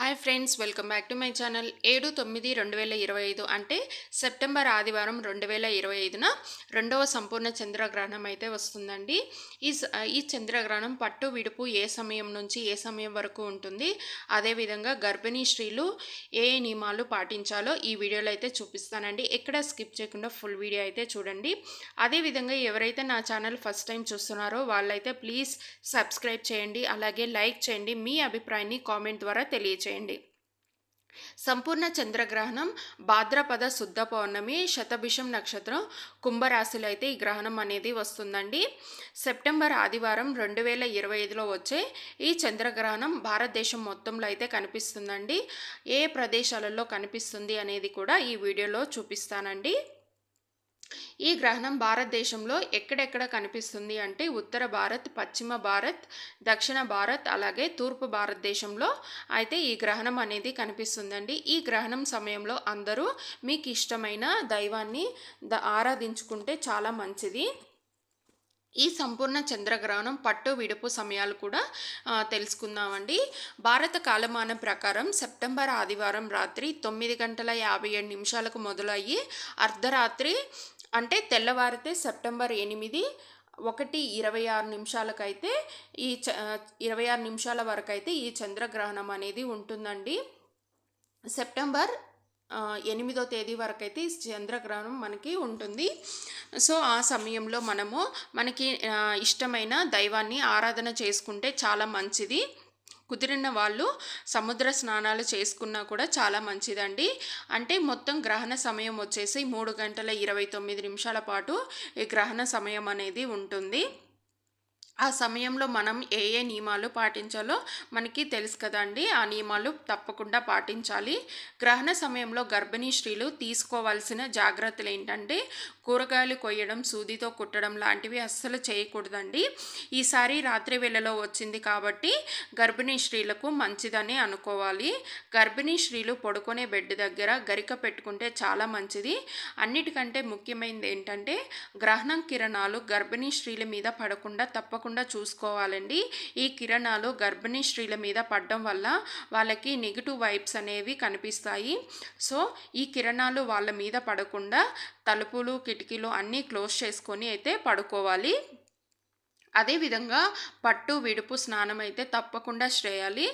Hi friends welcome back to my channel. ఏడు తొమ్మిది రెండు వేల ఇరవై ఐదు అంటే సెప్టెంబర్ ఆదివారం రెండు వేల ఇరవై ఐదున రెండవ సంపూర్ణ చంద్రగ్రహణం అయితే వస్తుందండి. ఈ స- ఈ చంద్రగ్రహణం పట్టు విడుపు ఏ సమయం నుంచి ఏ సమయం వరకు ఉంటుంది? అదేవిధంగా గర్భిణీ స్త్రీలు ఏ ఏ నియమాలు పాటించాలో ఈ వీడియోలో అయితే చూపిస్తానండి. ఎక్కడ స్కిప్ చేయకుండా ఫుల్ వీడియో అయితే చూడండి. అదేవిధంగా ఎవరైతే నా ఛానల్ ఫస్ట్ టైం చూస్తున్నారో వాళ్ళైతే ప్లీజ్ సబ్స్క్రైబ్ చేయండి. అలాగే లైక్ చేయండి. మీ అభిప్రాయాన్ని కామెంట్ ద్వారా తెలియచేయండి. సంపూర్ణ చంద్రగ్రహణం భాద్రపద శుద్ధ పౌర్ణమి శతభిషం నక్షత్రం కుంభరాశిలో అయితే ఈ గ్రహణం అనేది వస్తుందండి. సెప్టెంబర్ ఆదివారం రెండు వేల ఇరవై ఐదులో వచ్చే ఈ చంద్రగ్రహణం భారతదేశం మొత్తంలో అయితే కనిపిస్తుందండి. ఏ ప్రదేశాలలో కనిపిస్తుంది అనేది కూడా ఈ వీడియోలో చూపిస్తానండి. ఈ గ్రహణం భారతదేశంలో ఎక్కడెక్కడ కనిపిస్తుంది అంటే ఉత్తర భారత్ పశ్చిమ భారత్ దక్షిణ భారత్ అలాగే తూర్పు భారతదేశంలో అయితే ఈ గ్రహణం అనేది కనిపిస్తుందండి. ఈ గ్రహణం సమయంలో అందరూ మీకు ఇష్టమైన దైవాన్ని ద ఆరాధించుకుంటే చాలా మంచిది. ఈ సంపూర్ణ చంద్రగ్రహణం పట్టు విడుపు సమయాలు కూడా తెలుసుకుందామండి. భారత కాలమానం ప్రకారం సెప్టెంబర్ ఆదివారం రాత్రి తొమ్మిది గంటల యాభై ఏడు నిమిషాలకు మొదలయ్యి అర్ధరాత్రి అంటే తెల్లవారితే సెప్టెంబర్ ఎనిమిది ఒకటి ఇరవై ఆరు నిమిషాలకైతే ఈ చ ఇరవై ఆరు నిమిషాల వరకు అయితే ఈ చంద్రగ్రహణం అనేది ఉంటుందండి. సెప్టెంబర్ ఎనిమిదో తేదీ వరకు అయితే ఈ చంద్రగ్రహణం మనకి ఉంటుంది. సో ఆ సమయంలో మనము మనకి ఇష్టమైన దైవాన్ని ఆరాధన చేసుకుంటే చాలా మంచిది. కుదిరిన వాళ్ళు సముద్ర స్నానాలు చేసుకున్నా కూడా చాలా మంచిదండి. అంటే మొత్తం గ్రహణ సమయం వచ్చేసి మూడు గంటల ఇరవై తొమ్మిది నిమిషాల పాటు ఈ గ్రహణ సమయం అనేది ఉంటుంది. ఆ సమయంలో మనం ఏ ఏ నియమాలు పాటించాలో మనకి తెలుసు కదండి. ఆ నియమాలు తప్పకుండా పాటించాలి. గ్రహణ సమయంలో గర్భిణీ స్త్రీలు తీసుకోవాల్సిన జాగ్రత్తలు ఏంటంటే కూరగాయలు కొయ్యడం సూదితో కుట్టడం లాంటివి అస్సలు చేయకూడదండి. ఈసారి రాత్రి వేళలో వచ్చింది కాబట్టి గర్భిణీ స్త్రీలకు మంచిదని అనుకోవాలి. గర్భిణీ స్త్రీలు పడుకునే బెడ్ దగ్గర గరిక పెట్టుకుంటే చాలా మంచిది. అన్నిటికంటే ముఖ్యమైనది ఏంటంటే గ్రహణం కిరణాలు గర్భిణీ స్త్రీల మీద పడకుండా తప్పకుండా చూసుకోవాలండి. ఈ కిరణాలు గర్భిణీ స్త్రీల మీద పడడం వల్ల వాళ్ళకి నెగిటివ్ వైబ్స్ అనేవి కనిపిస్తాయి. సో ఈ కిరణాలు వాళ్ళ మీద పడకుండా తలుపులు కిటికీలు అన్నీ క్లోజ్ చేసుకొని అయితే పడుకోవాలి. అదేవిధంగా పట్టు విడుపు స్నానం అయితే తప్పకుండా చేయాలి.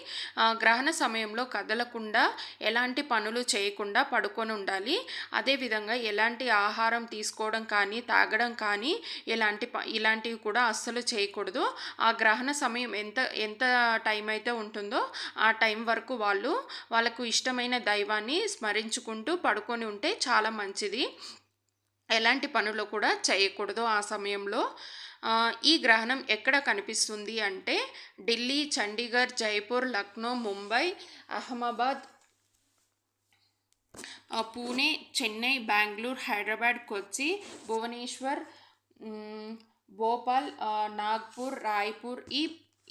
గ్రహణ సమయంలో కదలకుండా ఎలాంటి పనులు చేయకుండా పడుకొని ఉండాలి. అదేవిధంగా ఎలాంటి ఆహారం తీసుకోవడం కానీ తాగడం కానీ ఎలాంటి ప ఇలాంటివి కూడా అస్సలు చేయకూడదు. ఆ గ్రహణ సమయం ఎంత ఎంత టైం అయితే ఉంటుందో ఆ టైం వరకు వాళ్ళు వాళ్ళకు ఇష్టమైన దైవాన్ని స్మరించుకుంటూ పడుకొని ఉంటే చాలా మంచిది. ఎలాంటి పనులు కూడా చేయకూడదు ఆ సమయంలో. ఈ గ్రహణం ఎక్కడ కనిపిస్తుంది అంటే ఢిల్లీ చండీగఢ్ జైపూర్ లక్నో ముంబై అహ్మదాబాద్ పూణే చెన్నై బెంగళూరు హైదరాబాద్ కొచ్చి భువనేశ్వర్ భోపాల్ నాగ్పూర్ రాయ్పూర్ ఈ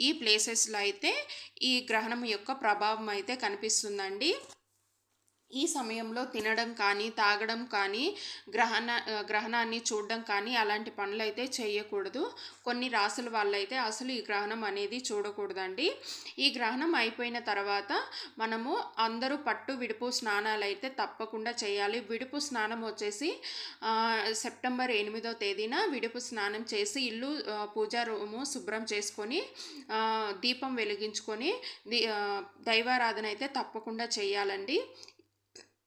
ఈ ప్లేసెస్లో అయితే ఈ గ్రహణం యొక్క ప్రభావం అయితే కనిపిస్తుందండి. ఈ సమయంలో తినడం కానీ తాగడం కానీ గ్రహణ గ్రహణాన్ని చూడడం కానీ అలాంటి పనులు అయితే చేయకూడదు కొన్ని రాసుల వాళ్ళైతే అసలు ఈ గ్రహణం అనేది చూడకూడదండి. ఈ గ్రహణం అయిపోయిన తర్వాత మనము అందరూ పట్టు విడుపు స్నానాలు అయితే తప్పకుండా చేయాలి. విడుపు స్నానం వచ్చేసి సెప్టెంబర్ ఎనిమిదో తేదీన విడుపు స్నానం చేసి ఇల్లు పూజా రూము శుభ్రం చేసుకొని దీపం వెలిగించుకొని దైవారాధన అయితే తప్పకుండా చేయాలండి.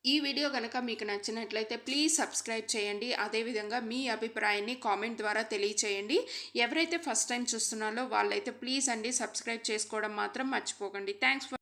ఈ వీడియో కనుక మీకు నచ్చినట్లయితే ప్లీజ్ సబ్స్క్రైబ్ చేయండి. అదేవిధంగా మీ అభిప్రాయాన్ని కామెంట్ ద్వారా తెలియచేయండి. ఎవరైతే ఫస్ట్ టైం చూస్తున్నారో వాళ్ళైతే ప్లీజ్ అండి సబ్స్క్రైబ్ చేసుకోవడం మాత్రం మర్చిపోకండి. Thanks for